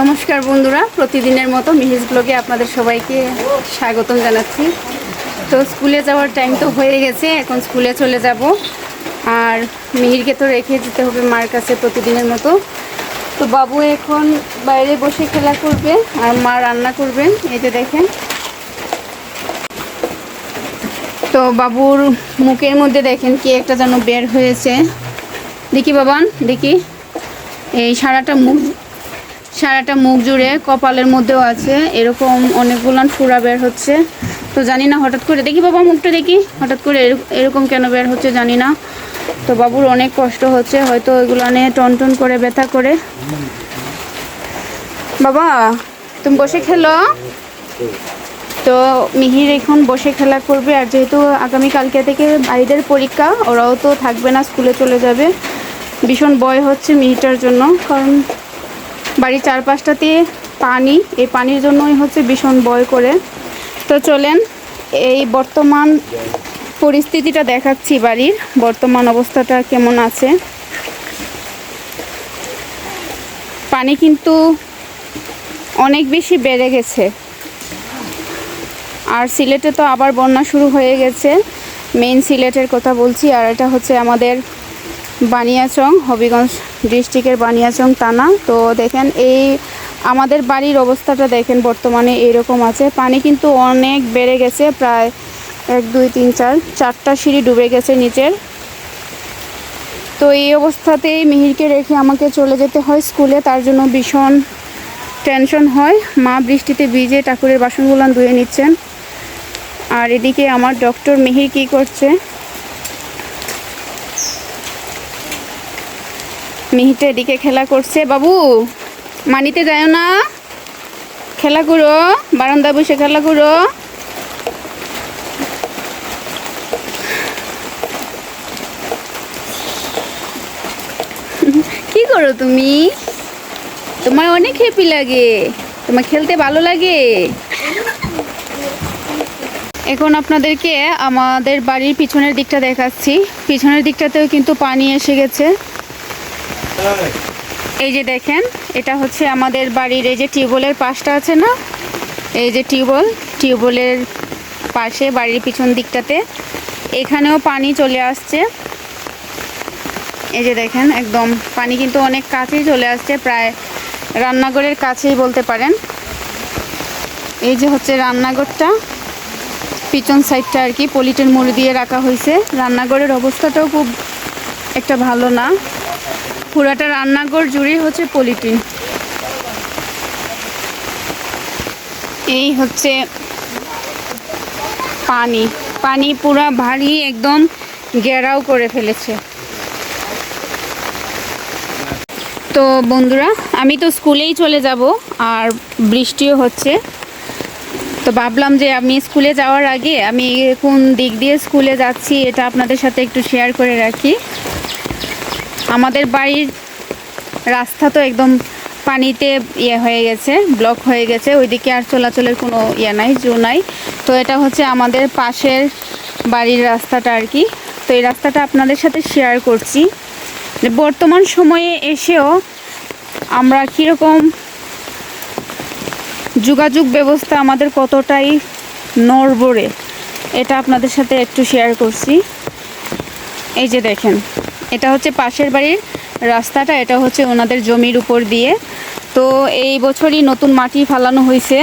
নমস্কার বন্ধুরা, প্রতিদিনের মতো মিহিস ব্লগে আপনাদের সবাইকে স্বাগতম জানাচ্ছি। তো স্কুলে যাওয়ার টাইম তো হয়ে গেছে, এখন স্কুলে চলে যাব। আর মিহিরকে তো রেখে যেতে হবে মার কাছে প্রতিদিনের মতো। তো বাবু এখন বাইরে বসে খেলা করবে আর মা রান্না করবেন এই যে দেখেন। তো বাবুর মুখের মধ্যে দেখেন কি একটা যেন বের হয়েছে। দেখি বাবান, দেখি। এই সারাটা মুখ সারাটা মুখ জুড়ে, কপালের মধ্যেও আছে। এরকম অনেকগুলান ফুরা বের হচ্ছে। তো জানি না, হঠাৎ করে দেখি বাবা মুখটা দেখি। হঠাৎ করে এরক- এরকম কেন বের হচ্ছে জানি না। তো বাবুর অনেক কষ্ট হচ্ছে, হয়তো ওইগুলো নিয়ে টন টন করে, ব্যথা করে। বাবা, তুমি বসে খেলো? তো মিহির এখন বসে খেলা করবে, আর যেহেতু আগামীকালকে থেকে বাড়িদের পরীক্ষা, ওরাও তো থাকবে না, স্কুলে চলে যাবে। ভীষণ ভয় হচ্ছে মিহিটার জন্য, কারণ বাড়ির চারপাশটাতে পানি, এই পানির জন্যই হচ্ছে ভীষণ ভয় করে। তো চলেন, এই বর্তমান পরিস্থিতিটা দেখাচ্ছি বাড়ির, বর্তমান অবস্থাটা কেমন আছে। পানি কিন্তু অনেক বেশি বেড়ে গেছে। আর সিলেটে তো আবার বন্যা শুরু হয়ে গেছে। মেইন সিলেটের কথা বলছি, আর এটা হচ্ছে আমাদের বানিয়াচং, হবিগঞ্জ ডিস্ট্রিক্টের বানিয়াচং থানা। তো দেখেন এই আমাদের বাড়ির অবস্থাটা দেখেন, বর্তমানে এইরকম আছে। পানি কিন্তু অনেক বেড়ে গেছে, প্রায় এক, দুই, তিন, চার, চারটা সিঁড়ি ডুবে গেছে নিচের। তো এই অবস্থাতেই মিহিরকে রেখে আমাকে চলে যেতে হয় স্কুলে, তার জন্য ভীষণ টেনশন হয়। মা বৃষ্টিতে ভিজে ঠাকুরের বাসনগুলো ধুয়ে নিচ্ছেন। আর এদিকে আমার ডক্টর মিহির কি করছে? মিহিটা এদিকে খেলা করছে। বাবু, মানিতে যায় না। খেলা করো, বারান্দা বসে খেলা করো। কি করো তুমি? তোমার অনেক হ্যাপি লাগে। তোমার খেলতে ভালো লাগে। এখন আপনাদেরকে আমাদের বাড়ির পিছনের দিকটা দেখাচ্ছি। পিছনের দিকটাতেও কিন্তু পানি এসে গেছে। এই যে দেখেন, এটা হচ্ছে আমাদের বাড়ির এই যে টিউবওয়েলের পাশটা আছে না? এই যে টিউবওয়েল, টিউবওয়েলের পাশে বাড়ির পিছন দিকটাতে। এখানেও পানি চলে আসছে। এই যে দেখেন, একদম পানি কিন্তু অনেক কাছেই চলে আসছে, প্রায় রান্নাঘরের কাছেই বলতে পারেন। এই যে হচ্ছে রান্নাঘরটা, পিছন সাইডটা আর কি পলিটের মুড়ি দিয়ে রাখা হয়েছে। রান্নাঘরের অবস্থাটাও খুব একটা ভালো না। পুরাটা রান্নাঘর জুড়েই হচ্ছে পলিটিন এই হচ্ছে পানি। পানি পুরা ভারী একদম ঘেরাও করে ফেলেছে। তো বন্ধুরা, আমি তো স্কুলেই চলে যাব আর বৃষ্টিও হচ্ছে। তো ভাবলাম যে আমি স্কুলে যাওয়ার আগে আমি কোন দিক দিয়ে স্কুলে যাচ্ছি এটা আপনাদের সাথে একটু শেয়ার করে রাখি। আমাদের বাড়ির রাস্তা তো একদম পানিতে ইয়ে হয়ে গেছে ব্লক হয়ে গেছে, ওইদিকে আর চলাচলের কোনো ইয়ে নাই, জো নাই। তো এটা হচ্ছে আমাদের পাশের বাড়ির রাস্তাটা আর কি। তো এই রাস্তাটা আপনাদের সাথে শেয়ার করছি। বর্তমান সময়ে এসেও আমরা কীরকম যোগাযোগ ব্যবস্থা আমাদের কতটাই নড়বড়ে, এটা আপনাদের সাথে একটু শেয়ার করছি। এই যে দেখেন এটা হচ্ছে পাশের বাড়ির রাস্তাটা, এটা হচ্ছে ওনাদের জমির উপর দিয়ে। তো এই বছরই নতুন মাটি ফালানো হয়েছে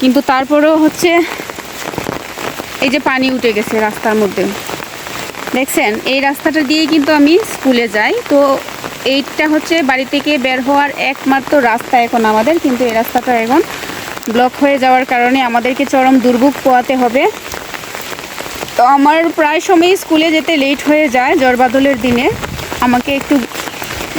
কিন্তু তারপরেও হচ্ছে এই যে পানি উঠে গেছে রাস্তার মধ্যে। দেখছেন, এই রাস্তাটা দিয়ে কিন্তু আমি স্কুলে যাই। তো এইটা হচ্ছে বাড়ি থেকে বের হওয়ার একমাত্র রাস্তা এখন আমাদের, কিন্তু এই রাস্তাটা এখন ব্লক হয়ে যাওয়ার কারণে আমাদেরকে চরম দুর্ভোগ পোয়াতে হবে। তো আমার প্রায় সময় স্কুলে যেতে লেট হয়ে যায় জ্বর বাদলের দিনে। আমাকে একটু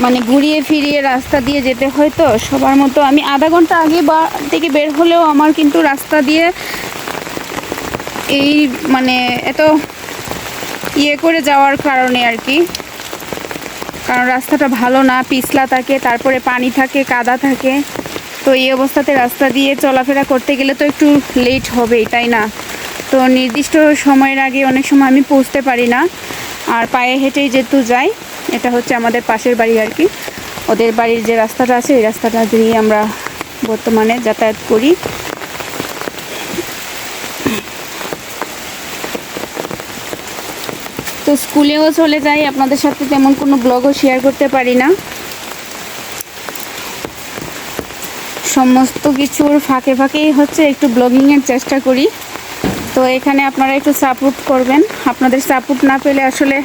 মানে ঘুরিয়ে ফিরিয়ে রাস্তা দিয়ে যেতে হয় তো, সবার মতো আমি আধা ঘণ্টা আগে বা থেকে বের হলেও আমার কিন্তু রাস্তা দিয়ে এই মানে এত ইয়ে করে যাওয়ার কারণে আর কি। কারণ রাস্তাটা ভালো না, পিছলা থাকে, তারপরে পানি থাকে, কাদা থাকে। তো এই অবস্থাতে রাস্তা দিয়ে চলাফেরা করতে গেলে তো একটু লেট হবেই, তাই না? তো নির্দিষ্ট সময়ের আগে অনেক সময় আমি পৌঁছতে পারি না। আর পায়ে হেঁটেই যেহেতু যাই, এটা হচ্ছে আমাদের পাশের বাড়ি আর কি। ওদের বাড়ির যে রাস্তাটা আছে, এই রাস্তাটা দিয়ে আমরা বর্তমানে যাতায়াত করি। তো স্কুলেও চলে যাই, আপনাদের সাথে তেমন কোনো ব্লগও শেয়ার করতে পারি না। সমস্ত কিছুর ফাঁকে ফাঁকেই হচ্ছে একটু ব্লগিংয়ের চেষ্টা করি। তো এখানে আপনারা একটু সাপোর্ট করবেন। আপনাদের সাপোর্ট না পেলে আসলে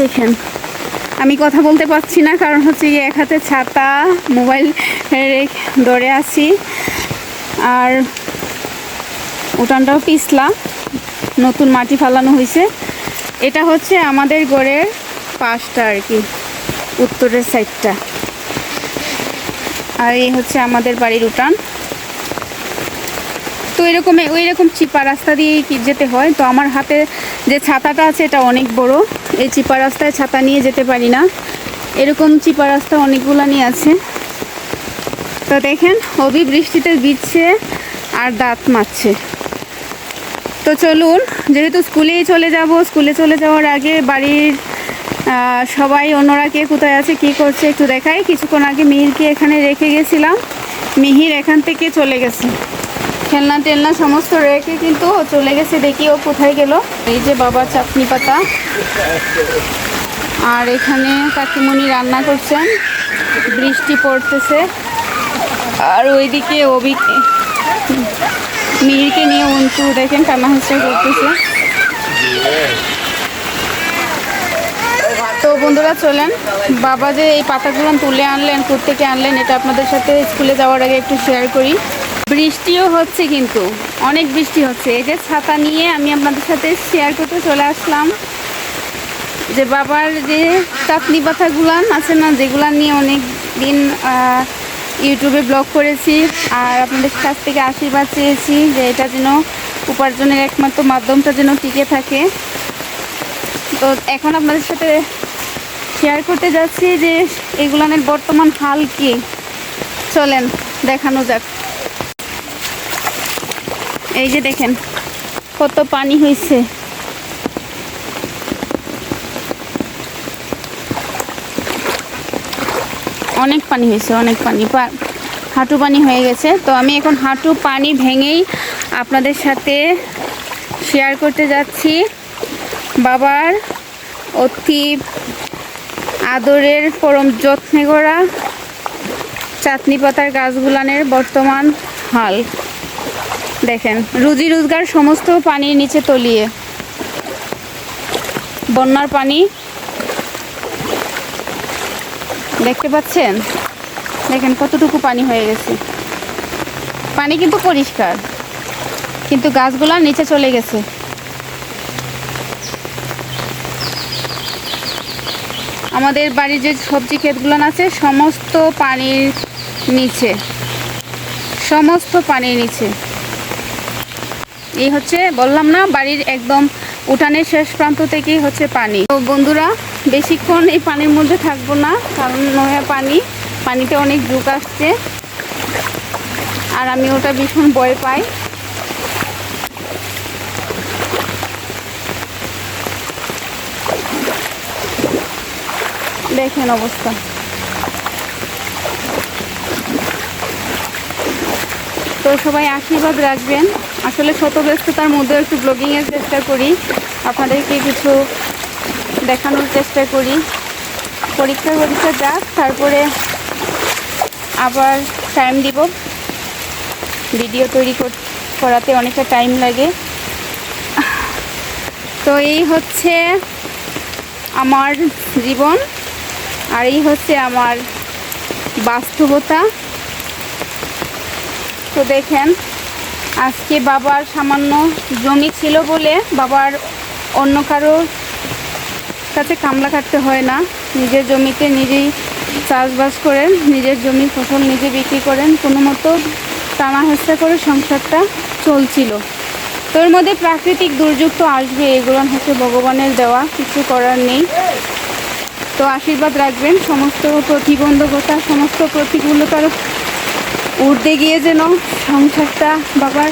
দেখেন, আমি কথা বলতে পারছি না, কারণ হচ্ছে গিয়ে এক হাতে ছাতা, মোবাইল ধরে আছি। আর উঠানটাও পিছলা, নতুন মাটি ফালানো হয়েছে। এটা হচ্ছে আমাদের গড়ের পাশটা আর কি, উত্তরের সাইডটা আর এই হচ্ছে আমাদের বাড়ির উঠান। তো এরকম ওই রকম চিপা রাস্তা দিয়ে যেতে হয়? তো আমার হাতে যে ছাতাটা আছে, এটা অনেক বড়। এই চিপা রাস্তায় ছাতা নিয়ে যেতে পারি না। এরকম চিপা রাস্তা অনেকগুলো নিয়ে আছে। তো দেখেন অভি বৃষ্টিতে ভিজছে আর দাঁত মারছে। তো চলুন, যেহেতু স্কুলেই চলে যাব, স্কুলে চলে যাওয়ার আগে বাড়ির সবাই, অন্যরা কে কোথায় আছে, কি করছে একটু দেখাই। কিছুক্ষণ আগে মিহিরকে এখানে রেখে গেছিলাম। মিহির এখান থেকে চলে গেছে। খেলনা টেলনা সমস্ত রেখে কিন্তু চলে গেছে, দেখি ও কোথায় গেল। এই যে বাবা চাটনি পাতা। আর এখানে কাকিমণি রান্না করছেন। বৃষ্টি পড়তেছে। আর ওইদিকে অভিকে মিহিরকে নিয়ে উঞ্চু দেখেন কান্না হচ্ছে করতেছে। তো বন্ধুরা চলেন, বাবা যে এই পাতাগুলো তুলে আনলেন থেকে আনলেন, এটা আপনাদের সাথে স্কুলে যাওয়ার আগে একটু শেয়ার করি। বৃষ্টিও হচ্ছে কিন্তু, অনেক বৃষ্টি হচ্ছে। এই যে ছাতা নিয়ে আমি আপনাদের সাথে শেয়ার করতে চলে আসলাম। যে বাবার যে চাটনি পাতাগুলান আছে না, যেগুলান নিয়ে অনেক দিন ইউটিউবে ব্লগ করেছি, আর আপনাদের কাছ থেকে আশীর্বাদ চেয়েছি যে এটা যেন উপার্জনের একমাত্র মাধ্যমটা যেন টিকে থাকে। তো এখন আপনাদের সাথে শেয়ার করতে যাচ্ছি যে এগুলানের বর্তমান হাল কি? চলেন, দেখানো যাক। এই যে দেখেন, কত পানি হয়েছে অনেক পানি হয়েছে অনেক পানি। হাঁটু পানি হয়ে গেছে। তো আমি এখন হাঁটু পানি ভেঙেই আপনাদের সাথে শেয়ার করতে যাচ্ছি। বাবার অতি আদরের পরম যত্নে করা চাটনি পাতার গাছগুলানের বর্তমান হাল। দেখেন, রুজি রোজগার সমস্ত পানির নিচে তলিয়ে। বন্যার পানি দেখতে পাচ্ছেন? দেখেন কতটুকু পানি হয়ে গেছে। পানি কিন্তু পরিষ্কার, কিন্তু গাছগুলা নিচে চলে গেছে। আমাদের বাড়ির যে সবজি ক্ষেতগুলো আছে, সমস্ত পানির নিচে। সমস্ত পানির নিচে। এই হচ্ছে, বললাম না, বাড়ির একদম উঠানের শেষ প্রান্ত থেকেই হচ্ছে পানি। তো বন্ধুরা, বেশিক্ষণ এই পানির মধ্যে থাকব না, কারণ নয়া পানি, পানিতে অনেক ঝুঁক আসছে। আর আমি ওটা ভীষণ ভয় পাই। দেখেন অবস্থা। তো সবাই আশীর্বাদ রাখবেন। আসলে শত ব্যস্ততার মধ্যেও একটু ব্লগিংয়ের চেষ্টা করি। আপনাদেরকে কিছু দেখানোর চেষ্টা করি। পরীক্ষা পরীক্ষা যাক, তারপরে আবার টাইম দিব। ভিডিও তৈরি কর- করাতে অনেকটা টাইম লাগে। তো এই হচ্ছে আমার জীবন। আর এই হচ্ছে আমার বাস্তবতা। তো দেখেন, আজকে বাবার সামান্য জমি ছিল বলে বাবার অন্য কারও কাছে কামলা কাটতে হয় না। নিজের জমিতে নিজেই চাষবাস করেন, নিজের জমির ফসল নিজে বিক্রি করেন। কোনো মতো টানা হেঁচড়া করে সংসারটা চলছিল। তো মধ্যে প্রাকৃতিক দুর্যোগ তো আসবে এগুলো হচ্ছে ভগবানের দেওয়া, কিছু করার নেই। তো আশীর্বাদ রাখবেন, সমস্ত প্রতিবন্ধকতা, সমস্ত প্রতিকূলতার উঠতে গিয়ে যেন সংসারটা বাবার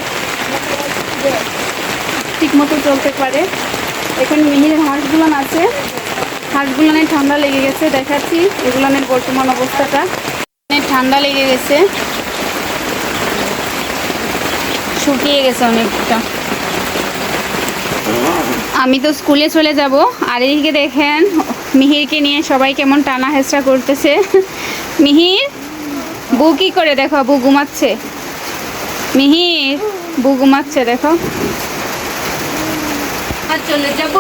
ঠিকমতো চলতে পারে। এখানে মিহিরের হাঁসগুলান আছে। হাঁসগুলানের ঠান্ডা লেগে গেছে, দেখাচ্ছি এগুলানের বর্তমান অবস্থাটা। ঠান্ডা লেগে গেছে। শুকিয়ে গেছে অনেকটা। আমি তো স্কুলে চলে যাব। আর এদিকে দেখেন মিহিরকে নিয়ে সবাই কেমন টানা হেঁচড়া করতেছে। মিহির বউ কি করে দেখো? বউ ঘুমাচ্ছে। মিহির, বউ ঘুমাচ্ছে, দেখো। আর চলে যাব।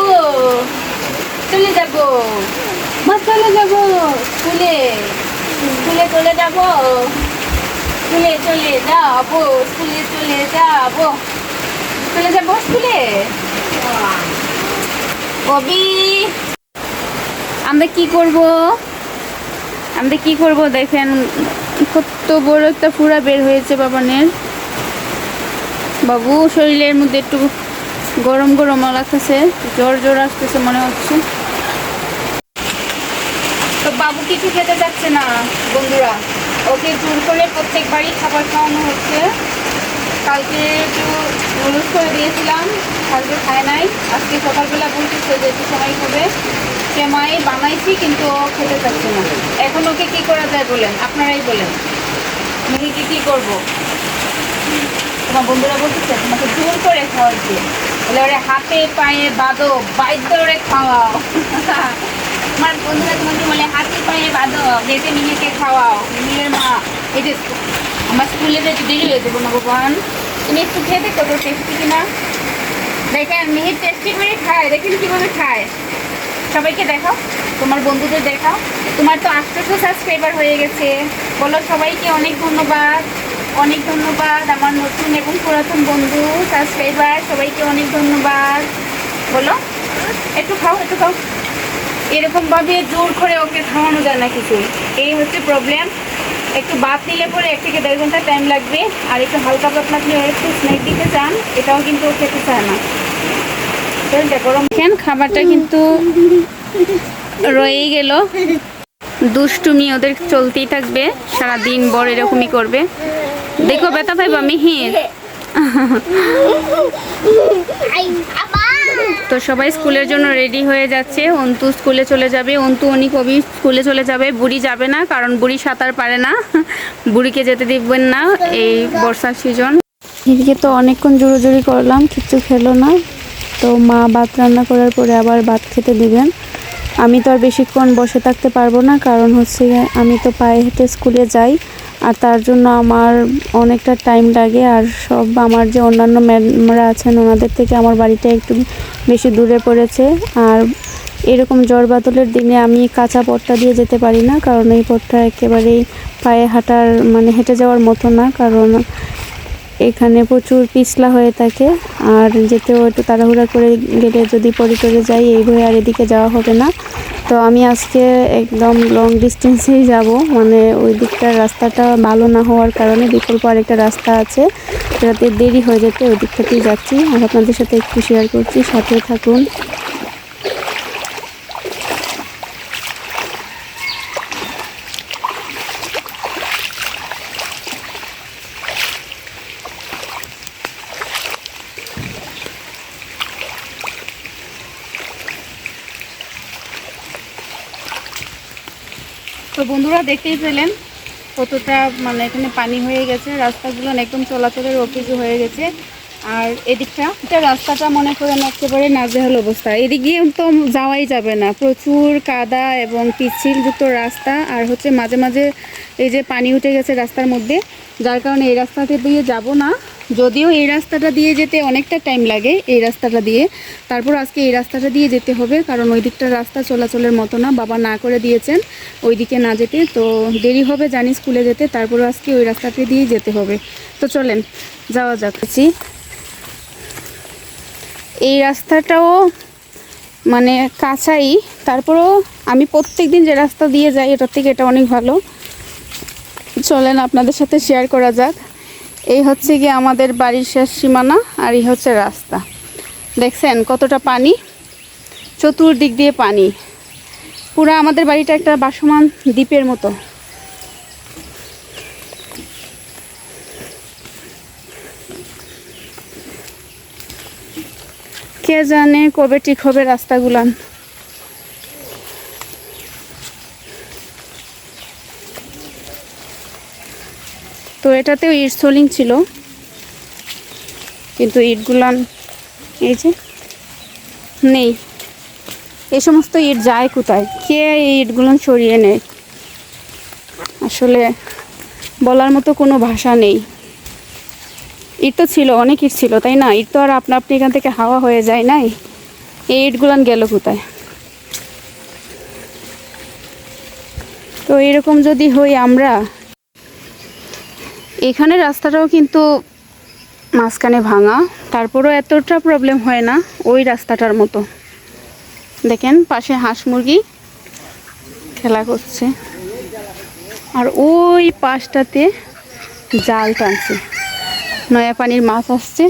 চলে যাব। মা, চলে যাব। স্কুলে। স্কুলে চলে যাব। স্কুলে চলে যাব। স্কুলে চলে যাব। চলে যাব স্কুলে? কবি আমরা কি করব? আমরা কি করব দেখেন কত বড় একটা ফুরা বের হয়েছে বাবানের। বাবু, শরীরের মধ্যে একটু গরম গরম লাগতেছে, জ্বর জ্বর আসতেছে মনে হচ্ছে। তো বাবু কিছু খেতে যাচ্ছে না, বন্ধুরা। ওকে জোর করে প্রত্যেকবারই খাবার খাওয়ানো হচ্ছে। কালকে একটু নুডলস করে দিয়েছিলাম, কালকে খায় নাই। আজকে সকালবেলা বলতেছে যে একটু সময় হবে। সেমাই বানাইছি, কিন্তু খেতে চাচ্ছে না। এখন ওকে কী করা যায় বলেন? আপনারাই বলেন। মেয়েকে কী করব? তোমার বন্ধুরা বলতেছে, তোমাকে জোর করে খাওয়াইছে বলে, ওরে হাতে পায়ে বাঁধো বাইদ্য ওরে খাওয়াও। আমার বন্ধুরা তোমাকে বলে, হাতে পায়ে বাঁধো, যেতে মিহিকে খাওয়াও। মিহির মা, এই যে আমার স্কুলে যেতে দেরি হয়ে যাব ভগবান, তুমি একটু খেয়ে দেখো তো টেস্টি কিনা? দেখেন, মিহির টেস্টি করে খায়, দেখেন কীভাবে খায়। সবাইকে দেখাও, তোমার বন্ধুদের দেখাও। তোমার তো আটশোশো সাবস্ক্রাইবার হয়ে গেছে। বলো সবাইকে অনেক ধন্যবাদ অনেক ধন্যবাদ আমার নতুন এবং পুরাতন বন্ধু সাবস্ক্রাইবার সবাইকে অনেক ধন্যবাদ। বলো, একটু খাও একটু খাও। এরকমভাবে জোর করে ওকে খাওয়ানো যায় না কিছু। এই হচ্ছে প্রবলেম একটু বাদ নিলে পরে এক থেকে দেড় ঘণ্টা টাইম লাগবে। আর একটু হালকা পাতলা আপনি একটু স্ন্যাক দিতে চান, এটাও কিন্তু ও খেতে চায় না। তেলটা গরম খেন খাবারটা কিন্তু রয়েই গেল। দুষ্টুমি ওদের চলতেই থাকবে সারা দিন বড় এরকমই করবে। দেখো ব্যথা পাইবা মিহির তো সবাই স্কুলের জন্য রেডি হয়ে যাচ্ছে। অন্তু স্কুলে চলে যাবে। অন্তু অনি কবি স্কুলে চলে যাবে। বুড়ি যাবে না, কারণ বুড়ি সাঁতার পারে না। বুড়িকে যেতে দিবেন না এই বর্ষার সিজন এদিকে তো অনেকক্ষণ জোরোজুরি করলাম, কিচ্ছু খেলো না। তো মা ভাত রান্না করার পরে আবার ভাত খেতে দিবেন। আমি তো আর বেশিক্ষণ বসে থাকতে পারব না, কারণ হচ্ছে আমি তো পায়ে হেঁটে স্কুলে যাই, আর তার জন্য আমার অনেকটা টাইম লাগে, আর সব আমার যে অন্যান্য ম্যাডামরা আছেন ওনাদের থেকে আমার বাড়িটা একটু বেশি দূরে পড়েছে, আর এরকম জ্বর বাদলের দিনে আমি কাঁচা পথটা দিয়ে যেতে পারি না, কারণ এই পথটা একেবারেই পায়ে হাঁটার মানে হেঁটে যাওয়ার মতো না, কারণ এখানে প্রচুর পিছলা হয়ে থাকে। আর যেতেও একটু তাড়াহুড়া করে গেলে যদি পরে টরে যাই, এই ভয়ে আর এদিকে যাওয়া হবে না। তো আমি আজকে একদম লং ডিস্টেন্সেই যাব। মানে ওই দিকটার রাস্তাটা ভালো না হওয়ার কারণে বিকল্প আরেকটা রাস্তা আছে। যাতে দেরি হয়ে যেতে ওই দিকটাতেই যাচ্ছি। আর আপনাদের সাথে একটু শেয়ার করছি। সাথে থাকুন। তো বন্ধুরা দেখতেই পেলেন কতটা মানে এখানে পানি হয়ে গেছে, রাস্তাগুলো একদম চলাচলের অভিযোগ হয়ে গেছে। আর এদিকটা, এটা রাস্তাটা মনে করেন একেবারে নাজেহাল অবস্থা। এদিক তো যাওয়াই যাবে না। প্রচুর কাদা এবং পিচ্ছিলযুক্ত রাস্তা আর হচ্ছে মাঝে মাঝে এই যে পানি উঠে গেছে রাস্তার মধ্যে, যার কারণে এই রাস্তাতে দিয়ে যাব না। যদিও এই রাস্তাটা দিয়ে যেতে অনেকটা টাইম লাগে এই রাস্তাটা দিয়ে। তারপর আজকে এই রাস্তাটা দিয়ে যেতে হবে কারণ ওই দিকটা রাস্তা চলাচলের মতো না বাবা না করে দিয়েছেন ওই দিকে না যেতে। তো দেরি হবে জানি স্কুলে যেতে তারপর আজকে ওই রাস্তাটা দিয়ে যেতে হবে। তো চলেন যাওয়া যাচ্ছি এই রাস্তাটাও মানে কাঁচাই তারপরও আমি প্রত্যেক দিন যে রাস্তা দিয়ে যাই এটার থেকে এটা অনেক ভালো। চলেন আপনাদের সাথে শেয়ার করা যাক। এই হচ্ছে গিয়ে আমাদের বাড়ির শেষ সীমানা আর এই হচ্ছে রাস্তা। দেখছেন কতটা পানি? চতুর্দিক দিয়ে পানি। পুরো আমাদের বাড়িটা একটা বাসমান দ্বীপের মতো। কে জানে কবে ঠিক হবে রাস্তাগুলান এটাতেও ইট সোলিং ছিল। কিন্তু ইটগুলান এই যে নেই। এই সমস্ত ইট যায় কোথায়? কে এই ইটগুলো সরিয়ে নেয়? আসলে বলার মতো কোনো ভাষা নেই। ইট তো ছিল, অনেক ইট ছিল, তাই না? ইট তো আর আপনা আপনি এখান থেকে হাওয়া হয়ে যায় নাই? এই ইটগুলান গেল কোথায়? তো এরকম যদি হই আমরা এখানে রাস্তাটাও কিন্তু মাঝখানে ভাঙা। তারপরেও এতটা প্রবলেম হয় না ওই রাস্তাটার মতো। দেখেন, পাশে হাঁস মুরগি খেলা করছে। আর ওই পাশটাতে জাল টানছে। নয়া পানির মাছ আসছে।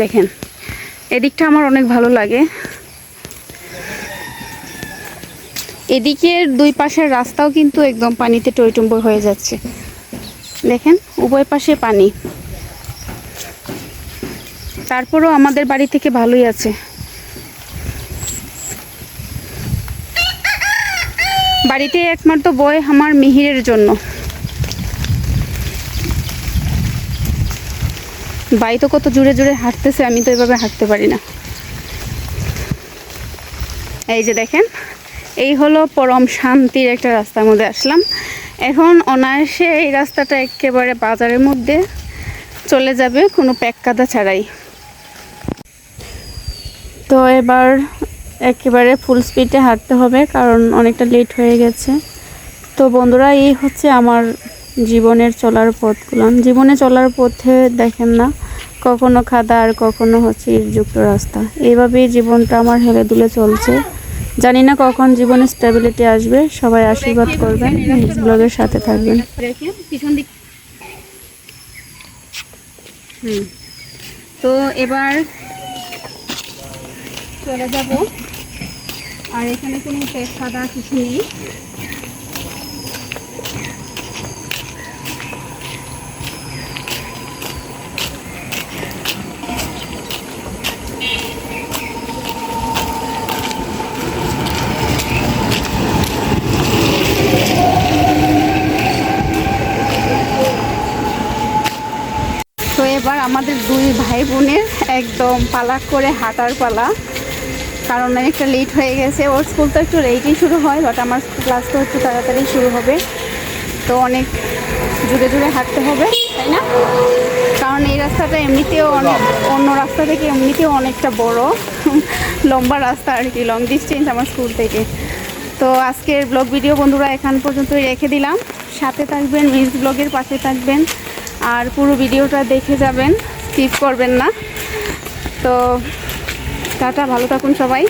দেখেন, এদিকটা আমার অনেক ভালো লাগে। এদিকের দুই পাশের রাস্তাও কিন্তু একদম পানিতে টইটুম্বর হয়ে যাচ্ছে। দেখেন, উভয় পাশে পানি। তারপরও আমাদের বাড়ি থেকে ভালোই আছে। বাড়িতে একমাত্র বই আমার মিহিরের জন্য। বাই তো কত জুড়ে জুড়ে হাঁটতেছে, আমি তো এভাবে হাঁটতে পারি না। এই যে দেখেন এই হলো পরম শান্তির একটা রাস্তার মধ্যে আসলাম। এখন অনায়াসে এই রাস্তাটা একেবারে বাজারের মধ্যে চলে যাবে, কোনো প্যাক কাদা ছাড়াই। তো এবার একেবারে ফুল স্পিডে হাঁটতে হবে, কারণ অনেকটা লেট হয়ে গেছে। তো বন্ধুরা, এই হচ্ছে আমার জীবনের চলার পথগুলো। জীবনে চলার পথে দেখেন না, কখনো খাদা আর কখনো হচ্ছে ইটযুক্ত রাস্তা। এইভাবেই জীবনটা আমার হেলে দুলে চলছে। জানি না কখন জীবনে স্টেবিলিটি আসবে, সবাই আশীর্বাদ করবেন ব্লগের সাথে থাকবেন। তো এবার চলে যাব। আর এখানে কোনো সাদা কিছু নেই তো এবার আমাদের দুই ভাই বোনের একদম পালা করে হাঁটার পালা। কারণ অনেকটা লেট হয়ে গেছে। ওর স্কুল তো একটু লেটই শুরু হয় বাট আমার ক্লাস তো একটু তাড়াতাড়ি শুরু হবে। তো অনেক জুড়ে জুড়ে হাঁটতে হবে, তাই না? কারণ এই রাস্তাটা এমনিতেও অনেক, অন্য রাস্তা থেকে এমনিতেও অনেকটা বড়। লম্বা রাস্তা আর কি লং ডিস্টেন্স আমার স্কুল থেকে। তো আজকের ব্লগ ভিডিও বন্ধুরা এখান পর্যন্তই রেখে দিলাম। সাথে থাকবেন মিস ব্লগের পাশে থাকবেন। আর পুরো ভিডিওটা দেখে যাবেন স্কিপ করবেন না। তো টাটা ভালো থাকুন সবাই।